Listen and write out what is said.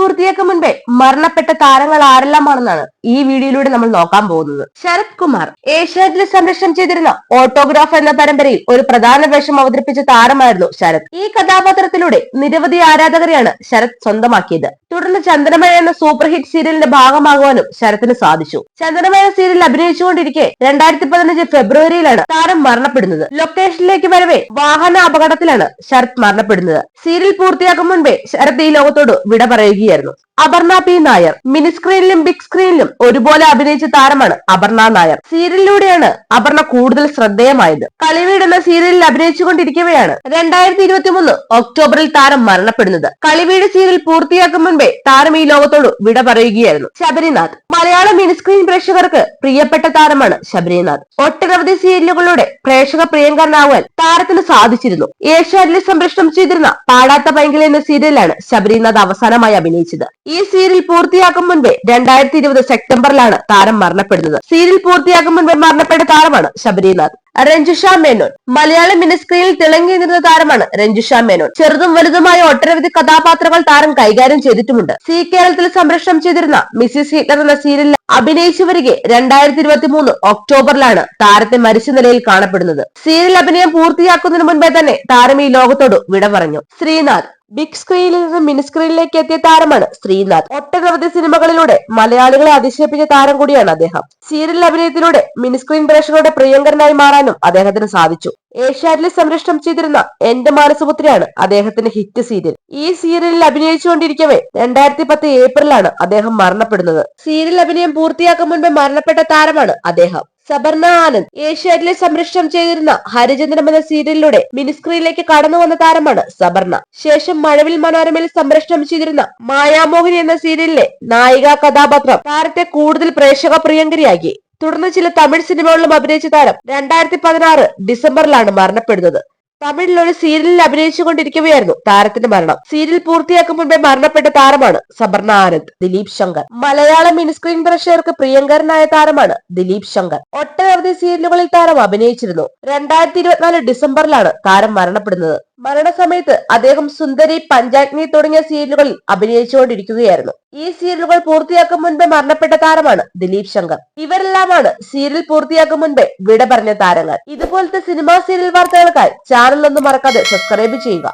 പൂർത്തിയാക്കും മുൻപേ മരണപ്പെട്ട താരങ്ങൾ ആരെല്ലാമാണെന്നാണ് ഈ വീഡിയോയിലൂടെ നമ്മൾ നോക്കാൻ പോകുന്നത്. ശരത് കുമാർ ഏഷ്യാനെറ്റിൽ സംരക്ഷണം ചെയ്തിരുന്ന ഓട്ടോഗ്രാഫ് എന്ന പരമ്പരയിൽ ഒരു പ്രധാന വേഷം അവതരിപ്പിച്ച താരമായിരുന്നു ശരത്. ഈ കഥാപാത്രത്തിലൂടെ നിരവധി ആരാധകരെയാണ് ശരത് സ്വന്തമാക്കിയത്. തുടർന്ന് ചന്ദ്രമയ എന്ന സൂപ്പർ ഹിറ്റ് സീരിയലിന്റെ ഭാഗമാകുവാനും ശരത്തിന് സാധിച്ചു. ചന്ദ്രമയ സീരിയലിൽ അഭിനയിച്ചുകൊണ്ടിരിക്കെ രണ്ടായിരത്തി പതിനഞ്ച് ഫെബ്രുവരിയിലാണ് താരം മരണപ്പെടുന്നത്. ലൊക്കേഷനിലേക്ക് വരവേ വാഹന അപകടത്തിലാണ് ശരത് മരണപ്പെടുന്നത്. സീരിയൽ പൂർത്തിയാക്കും മുൻപേ ശരത് ഈ ലോകത്തോട് വിട പറയുകയായിരുന്നു അപർണ പി. നായർ. മിനി സ്ക്രീനിലും ബിഗ് സ്ക്രീനിലും ഒരുപോലെ അഭിനയിച്ച താരമാണ് അപർണ നായർ. സീരിയലിലൂടെയാണ് അപർണ കൂടുതൽ ശ്രദ്ധേയമായത്. കളിവീട് എന്ന സീരിയലിൽ അഭിനയിച്ചുകൊണ്ടിരിക്കവെയാണ് രണ്ടായിരത്തി ഇരുപത്തി മൂന്ന് ഒക്ടോബറിൽ താരം മരണപ്പെടുന്നത്. കളിവീട് സീരിയൽ പൂർത്തിയാക്കും മുൻപേ താരം ഈ ലോകത്തോട് വിട പറയുകയായിരുന്നു ശബരിനാഥ്. മലയാള മിനി സ്ക്രീൻ പ്രേക്ഷകർക്ക് പ്രിയപ്പെട്ട താരമാണ് ശബരിനാഥ്. ഒട്ടനവധി സീരിയലുകളിലൂടെ പ്രേക്ഷക പ്രിയങ്കരനാവാൻ താരത്തിന് സാധിച്ചിരുന്നു. ഏഷ്യാനെറ്റിൽ സംപ്രേഷണം ചെയ്തിരുന്ന പാടാത്ത പൈങ്കിളി എന്ന സീരിയലാണ് ശബരിനാഥ് അവസാനമായി അഭിനയിച്ചത്. ഈ സീരിയൽ പൂർത്തിയാക്കും മുൻപേ രണ്ടായിരത്തി ഇരുപത് സെപ്റ്റംബറിലാണ് താരം മരണപ്പെടുന്നത്. സീരിയൽ പൂർത്തിയാക്കും മുൻപേ മരണപ്പെട്ട താരമാണ് ശബരിനാഥ്. രഞ്ജുഷ മേനോൻ. മലയാള മിനിസ്ക്രീനിൽ തിളങ്ങി നിന്ന താരമാണ് രഞ്ജുഷ മേനോൻ. ചെറുതും വലുതുമായ ഒട്ടനവധി കഥാപാത്രങ്ങൾ താരം കൈകാര്യം ചെയ്തിട്ടുമുണ്ട്. സി കേരളത്തിൽ സംരക്ഷണം ചെയ്തിരുന്ന മിസ്സിസ് ഹിറ്റ്ലർ എന്ന സീരിയലിൽ അഭിനയിച്ചു വരികെ രണ്ടായിരത്തി ഇരുപത്തി മൂന്ന് ഒക്ടോബറിലാണ് താരത്തെ മരിച്ച നിലയിൽ കാണപ്പെടുന്നത്. സീരിയൽ അഭിനയം പൂർത്തിയാക്കുന്നതിന് മുൻപേ തന്നെ താരം ഈ ലോകത്തോട് വിട പറഞ്ഞു. ശ്രീനാഥ്. ബിഗ് സ്ക്രീനിൽ നിന്ന് മിനി സ്ക്രീനിലേക്ക് എത്തിയ താരമാണ് ശ്രീനാഥ്. ഒട്ടനവധി സിനിമകളിലൂടെ മലയാളികളെ അതിശയിപ്പിച്ച താരം കൂടിയാണ് അദ്ദേഹം. സീരിയൽ അഭിനയത്തിലൂടെ മിനി സ്ക്രീൻ പ്രേക്ഷകരുടെ പ്രിയങ്കരനായി മാറാനും അദ്ദേഹത്തിന് സാധിച്ചു. ഏഷ്യാനെറ്റിൽ സംരക്ഷണം ചെയ്തിരുന്ന എന്റെ മാനസപുത്രിയാണ് അദ്ദേഹത്തിന്റെ ഹിറ്റ് സീരിയൽ. ഈ സീരിയലിൽ അഭിനയിച്ചുകൊണ്ടിരിക്കവേ രണ്ടായിരത്തി പത്ത് ഏപ്രിലാണ് അദ്ദേഹം മരണപ്പെടുന്നത്. സീരിയൽ അഭിനയം പൂർത്തിയാക്കും മുൻപ് മരണപ്പെട്ട താരമാണ് അദ്ദേഹം. സബർണ ആനന്ദ് ഏഷ്യാനെറ്റിലെ സംരക്ഷണം ചെയ്തിരുന്ന ഹരിചന്ദ്രം എന്ന സീരിയലിലൂടെ മിനിസ്ക്രീനിലേക്ക് കടന്നു വന്ന താരമാണ് സബർണ. ശേഷം മഴവിൽ മനോരമയിൽ സംരക്ഷണം ചെയ്തിരുന്ന മായാമോഹിനി എന്ന സീരിയലിലെ നായിക കഥാപാത്രം താരത്തെ കൂടുതൽ പ്രേക്ഷക പ്രിയങ്കരിയാക്കി. തുടർന്ന് ചില തമിഴ് സിനിമകളിലും അഭിനയിച്ച താരം രണ്ടായിരത്തി പതിനാറ് ഡിസംബറിലാണ് മരണപ്പെടുന്നത്. തമിഴിൽ ഒരു സീരിയലിൽ അഭിനയിച്ചുകൊണ്ടിരിക്കുകയായിരുന്നു താരത്തിന്റെ മരണം. സീരിയൽ പൂർത്തിയാക്കും മുൻപേ മരണപ്പെട്ട താരമാണ് സബർണ ആനന്ദ് ദിലീപ് ശങ്കർ. മലയാള മിനിസ്ക്രീൻ പ്രേക്ഷകർക്ക് പ്രിയങ്കരനായ താരമാണ് ദിലീപ് ശങ്കർ. ഒട്ടനവധി സീരിയലുകളിൽ താരം അഭിനയിച്ചിരുന്നു. രണ്ടായിരത്തി ഇരുപത്തിനാല് ഡിസംബറിലാണ് താരം മരണപ്പെടുന്നത്. മരണസമയത്ത് അദ്ദേഹം സുന്ദരി പഞ്ചാഗ്നി തുടങ്ങിയ സീരിയലുകളിൽ അഭിനയിച്ചുകൊണ്ടിരിക്കുകയായിരുന്നു. ഈ സീരിയലുകൾ പൂർത്തിയാക്കും മുൻപേ മരണപ്പെട്ട താരമാണ് ദിലീപ് ശങ്കർ. ഇവരെല്ലാമാണ് സീരിയൽ പൂർത്തിയാക്കും മുൻപേ വിട പറഞ്ഞ താരങ്ങൾ. ഇതുപോലത്തെ സിനിമാ സീരിയൽ വാർത്തകൾക്കായി ചാനൽ ഒന്നും മറക്കാതെ സബ്സ്ക്രൈബ് ചെയ്യുക.